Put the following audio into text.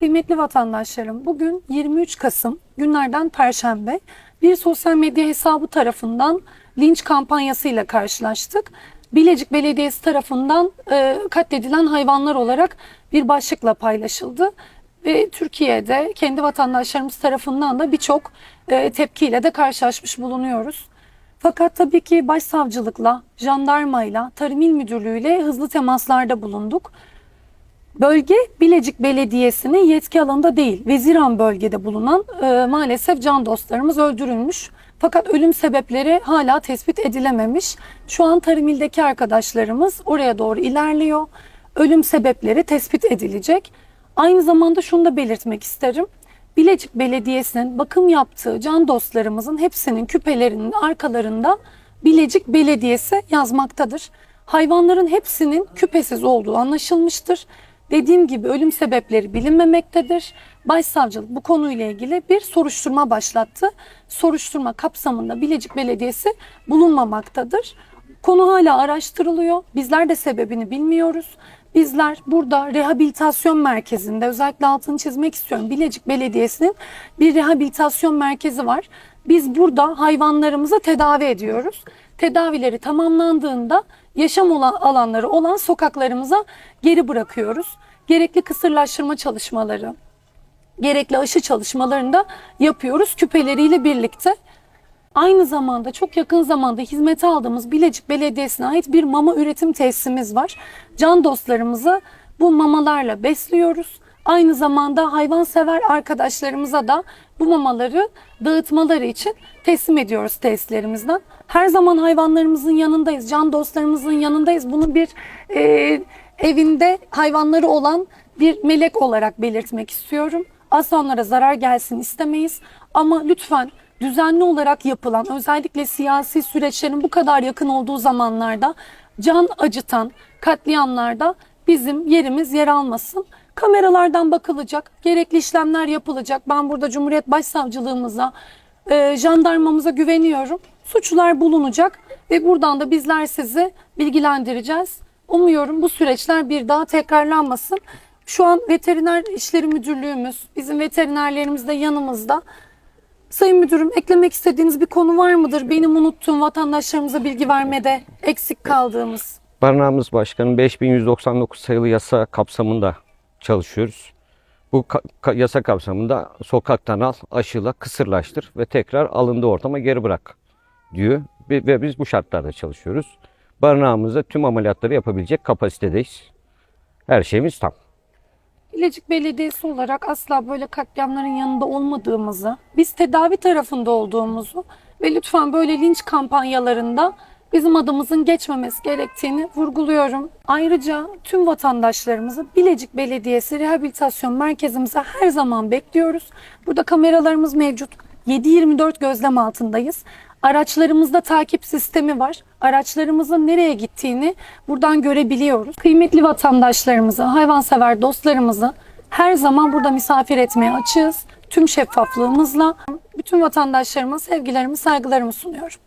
Kıymetli vatandaşlarım, bugün 23 Kasım günlerden Perşembe bir sosyal medya hesabı tarafından linç kampanyasıyla karşılaştık. Bilecik Belediyesi tarafından e, katledilen hayvanlar olarak bir başlıkla paylaşıldı ve Türkiye'de kendi vatandaşlarımız tarafından da birçok e, tepkiyle de karşılaşmış bulunuyoruz. Fakat tabii ki başsavcılıkla, jandarmayla, Tarım İl Müdürlüğü'yle hızlı temaslarda bulunduk. Bölge Bilecik Belediyesi'nin yetki alanında değil, Veziran bölgede bulunan e, maalesef can dostlarımız öldürülmüş. Fakat ölüm sebepleri hala tespit edilememiş. Şu an Tarım İl'deki arkadaşlarımız oraya doğru ilerliyor. Ölüm sebepleri tespit edilecek. Aynı zamanda şunu da belirtmek isterim. Bilecik Belediyesi'nin bakım yaptığı can dostlarımızın hepsinin küpelerinin arkalarında Bilecik Belediyesi yazmaktadır. Hayvanların hepsinin küpesiz olduğu anlaşılmıştır. Dediğim gibi ölüm sebepleri bilinmemektedir. Başsavcılık bu konuyla ilgili bir soruşturma başlattı. Soruşturma kapsamında Bilecik Belediyesi bulunmamaktadır. Konu hala araştırılıyor. Bizler de sebebini bilmiyoruz. Bizler burada rehabilitasyon merkezinde özellikle altını çizmek istiyorum. Bilecik Belediyesi'nin bir rehabilitasyon merkezi var. Biz burada hayvanlarımızı tedavi ediyoruz. Tedavileri tamamlandığında yaşam olan alanları olan sokaklarımıza geri bırakıyoruz. Gerekli kısırlaştırma çalışmaları, gerekli aşı çalışmalarını da yapıyoruz küpeleriyle birlikte. Aynı zamanda çok yakın zamanda hizmete aldığımız Bilecik Belediyesi'ne ait bir mama üretim tesisimiz var. Can dostlarımızı bu mamalarla besliyoruz. Aynı zamanda hayvansever arkadaşlarımıza da bu mamaları dağıtmaları için teslim ediyoruz tesislerimizden. Her zaman hayvanlarımızın yanındayız, can dostlarımızın yanındayız. Bunu bir e, evinde hayvanları olan bir melek olarak belirtmek istiyorum. Asla onlara zarar gelsin istemeyiz. Ama lütfen düzenli olarak yapılan özellikle siyasi süreçlerin bu kadar yakın olduğu zamanlarda can acıtan katliamlarda bizim yerimiz yer almasın. Kameralardan bakılacak, gerekli işlemler yapılacak. Ben burada Cumhuriyet Başsavcılığımıza, e, jandarmamıza güveniyorum. Suçlular bulunacak ve buradan da bizler sizi bilgilendireceğiz. Umuyorum bu süreçler bir daha tekrarlanmasın. Şu an Veteriner İşleri Müdürlüğümüz, bizim veterinerlerimiz de yanımızda. Sayın Müdürüm eklemek istediğiniz bir konu var mıdır? Benim unuttuğum vatandaşlarımıza bilgi vermede eksik kaldığımız. Barınağımız Başkanı 5199 sayılı yasa kapsamında çalışıyoruz. Bu ka- ka- yasa kapsamında sokaktan al, aşıla, kısırlaştır ve tekrar alındığı ortama geri bırak diyor. Ve, ve biz bu şartlarda çalışıyoruz. Barınağımızda tüm ameliyatları yapabilecek kapasitedeyiz. Her şeyimiz tam. Bilecik Belediyesi olarak asla böyle katliamların yanında olmadığımızı, biz tedavi tarafında olduğumuzu ve lütfen böyle linç kampanyalarında bizim adımızın geçmemesi gerektiğini vurguluyorum. Ayrıca tüm vatandaşlarımızı Bilecik Belediyesi Rehabilitasyon Merkezimize her zaman bekliyoruz. Burada kameralarımız mevcut. 7-24 gözlem altındayız. Araçlarımızda takip sistemi var. Araçlarımızın nereye gittiğini buradan görebiliyoruz. Kıymetli vatandaşlarımızı, hayvansever dostlarımızı her zaman burada misafir etmeye açığız. Tüm şeffaflığımızla bütün vatandaşlarıma sevgilerimi, saygılarımı sunuyorum.